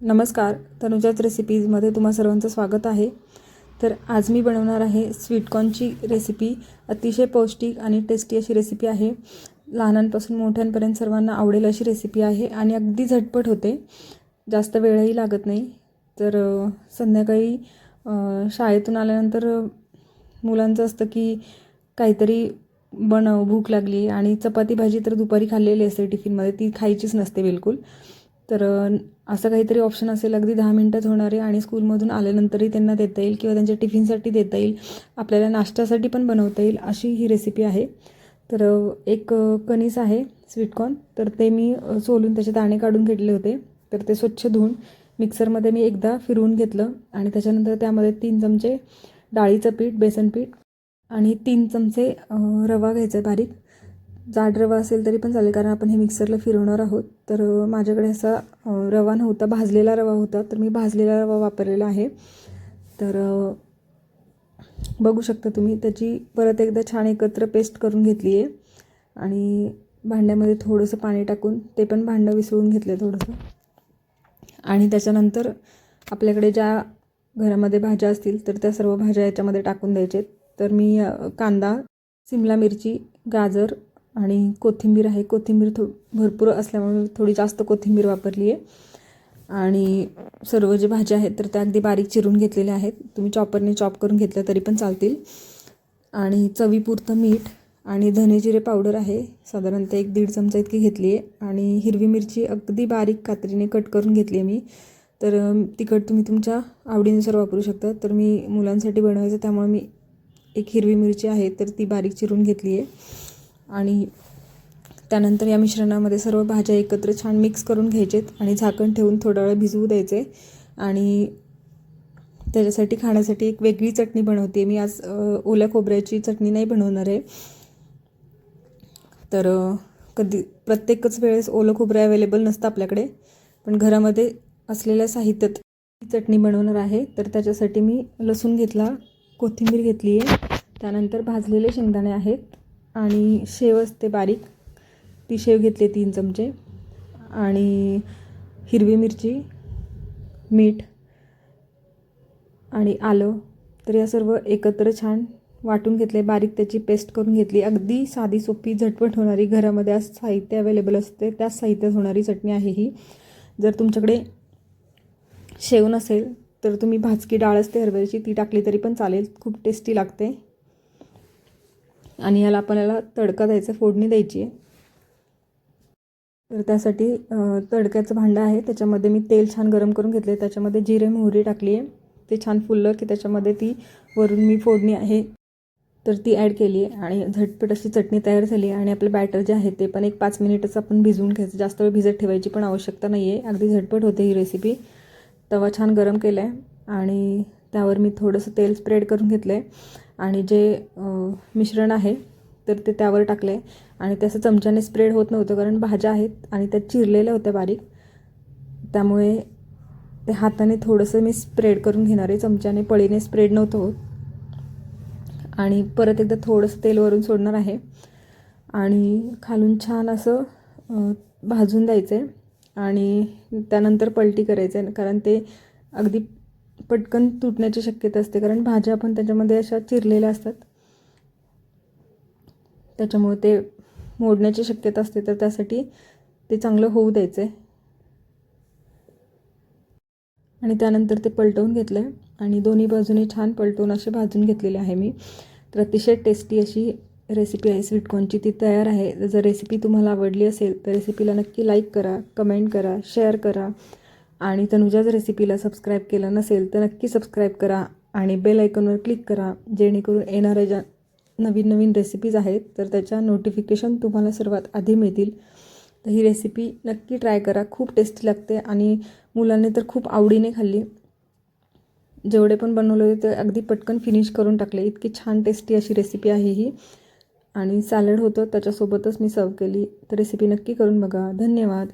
नमस्कार तनुजाच रेसिपीजमध्ये तुम्हा सर्वांचं स्वागत आहे. तर आज मी बनवणार आहे स्वीटकॉर्नची रेसिपी अतिशय पौष्टिक आणि टेस्टी अशी रेसिपी आहे. लहानांपासून मोठ्यांपर्यंत सर्वांना आवडेल अशी रेसिपी आहे आणि अगदी झटपट होते. जास्त वेळही लागत नाही. तर संध्याकाळी शाळेतून आल्यानंतर मुलांचं असतं की काहीतरी बनव भूक लागली आणि चपाती भाजी तर दुपारी खाल्लेली असते टिफिनमध्ये. ती खायचीच नसते बिलकुल. तर असं काहीतरी ऑप्शन असेल अगदी दहा मिनटात होणारे आणि स्कूलमधून आल्यानंतरही त्यांना देता येईल किंवा त्यांच्या टिफिनसाठी देता येईल. आपल्याला नाश्त्यासाठी पण बनवता येईल अशी ही रेसिपी आहे. तर एक कणीस आहे स्वीटकॉर्न तर ते मी सोलून त्याचे दाणे काढून घेतले होते. तर ते स्वच्छ धुवून मिक्सरमध्ये मी एकदा फिरवून घेतलं आणि त्याच्यानंतर त्यामध्ये तीन चमचे डाळीचं पीठ बेसन पीठ आणि तीन चमचे रवा घ्यायचा बारीक. जाड रवा असेल तरी पण चालेल कारण आपण हे मिक्सरला फिरवणार आहोत. तर माझ्याकडे असा रवा नव्हता भाजलेला रवा होता तर मी भाजलेला रवा वापरलेला आहे. तर बघू शकता तुम्ही त्याची परत एकदा छान एकत्र पेस्ट करून घेतली आहे. आणि भांड्यामध्ये थोडंसं पाणी टाकून ते पण भांडं विसळून घेतलं थोडंसं. आणि त्याच्यानंतर आपल्याकडे ज्या घरामध्ये भाज्या असतील तर त्या सर्व भाज्या याच्यामध्ये टाकून द्यायचे तर मी कांदा सिमला मिरची गाजर आणि कोथिंबीर आहे. कोथिंबीर थो भरपूर असल्यामुळे थोडी जास्त कोथिंबीर वापरली आहे. आणि सर्व जे भाज्या आहेत तर त्या अगदी बारीक चिरून घेतलेल्या आहेत. तुम्ही चॉपरने चॉप करून घेतल्या तरी पण चालतील. आणि चवीपुरतं मीठ आणि धने जिरे पावडर आहे. साधारणतः एक दीड चमचा इतकी घेतली आहे. आणि हिरवी मिरची अगदी बारीक कात्रीने कट करून घेतली आहे मी. तर तिखट तुम्ही तुमच्या आवडीनुसार वापरू शकता. तर मी मुलांसाठी बनवायचं त्यामुळे मी एक हिरवी मिरची आहे तर ती बारीक चिरून घेतली आहे. आणि त्यानंतर या मिश्रणामध्ये सर्व भाज्या एकत्र छान मिक्स करून घ्यायचेत आणि झाकण ठेवून थोडा वेळ भिजवू द्यायचे. आणि त्याच्यासाठी खाण्यासाठी एक वेगळी चटणी बनवते. मी आज ओल्या खोबऱ्याची चटणी नाही बनवणार आहे. तर कधी प्रत्येकच वेळेस ओलं खोबरं अवेलेबल नसतं आपल्याकडे. पण घरामध्ये असलेल्या साहित्यात चटणी बनवणार आहे. तर त्याच्यासाठी मी लसूण घेतला कोथिंबीर घेतली आहे त्यानंतर भाजलेले शेंगदाणे आहेत. आणि शेव असते बारीक. ती शेव घेतली तीन चमचे. आणि हिरवी मिरची मीठ आणि आलं. तर या सर्व एकत्र छान वाटून घेतले. बारीक त्याची पेस्ट करून घेतली. अगदी साधी सोपी झटपट होणारी घरामध्ये आज साहित्य अवेलेबल असते. त्याच साहित्यात होणारी चटणी आहे ही. जर तुमच्याकडे शेव नसेल तर तुम्ही भाजकी डाळ असते हरभऱ्याची ती टाकली तरी पण चालेल. खूप टेस्टी लागते. आणि याला आपण याला तडका द्यायचा फोडणी द्यायची आहे. तर त्यासाठी तडक्याचं भांडं आहे. त्याच्यामध्ये मी तेल छान गरम करून घेतले त्याच्यामध्ये जिरे मोहरी टाकली आहे. ते छान फुललं की त्याच्यामध्ये ती वरून मी फोडणी आहे तर ती ॲड केली आहे. आणि झटपट अशी चटणी तयार झाली आहे. आणि आपलं बॅटर जे आहे ते पण एक पाच मिनिटच आपण भिजवून घ्यायचं. जास्त वेळ भिजत ठेवायची पण आवश्यकता नाही आहे अगदी झटपट होते ही रेसिपी तवा छान गरम केला आहे आणि त्यावर मी थोडंसं तेल स्प्रेड करून घेतलं आहे आणि जे मिश्रण आहे तर ते त्यावर टाकलं आहे आणि त्याचं चमच्याने स्प्रेड होत नव्हतं कारण भाज्या आहेत आणि त्या चिरलेल्या होत्या बारीक. त्यामुळे ते हाताने थोडंसं मी स्प्रेड करून घेणार आहे. चमच्याने पळीने स्प्रेड नव्हतं होत. आणि परत एकदा थोडंसं तेल वरून सोडणार आहे. आणि खालून छान असं भाजून द्यायचं आहे आणि त्यानंतर पलटी करायचं आहे कारण ते अगदी पटकन तुटण्याची शक्यता असते. कारण भाज्या पण त्याच्यामध्ये अशा चिरलेल्या असतात. त्याच्यामुळे ते मोडण्याची शक्यता असते. तर त्यासाठी ते चांगलं होऊ द्यायचं आहे आणि त्यानंतर ते पलटवून घेतलं आहे आणि दोन्ही बाजूने छान पलटवून असे भाजून घेतलेले आहे मी. तर अतिशय टेस्टी अशी रेसिपी आहे स्वीटकॉर्नची ती तयार आहे. जर रेसिपी तुम्हाला आवडली असेल तर रेसिपीला नक्की लाईक करा कमेंट करा शेअर करा. आणि तनुजाच रेसिपीला सबस्क्राईब केलं नसेल तर नक्की सबस्क्राईब करा आणि बेल आयकॉनवर क्लिक करा जेणेकरून येणाऱ्या ज्या नवीन नवीन रेसिपीज आहेत तर त्याच्या नोटिफिकेशन तुम्हाला सर्वात आधी मिळतील. तर ही रेसिपी नक्की ट्राय करा खूप टेस्टी लागते आणि मुलांनी तर खूप आवडीने खाल्ली. जेवढे पण बनवले होते ते अगदी पटकन फिनिश करून टाकले. इतकी छान टेस्टी अशी रेसिपी आहे ही. आणि सॅलड होतं त्याच्यासोबतच मी सर्व केली. तर रेसिपी नक्की करून बघा. धन्यवाद.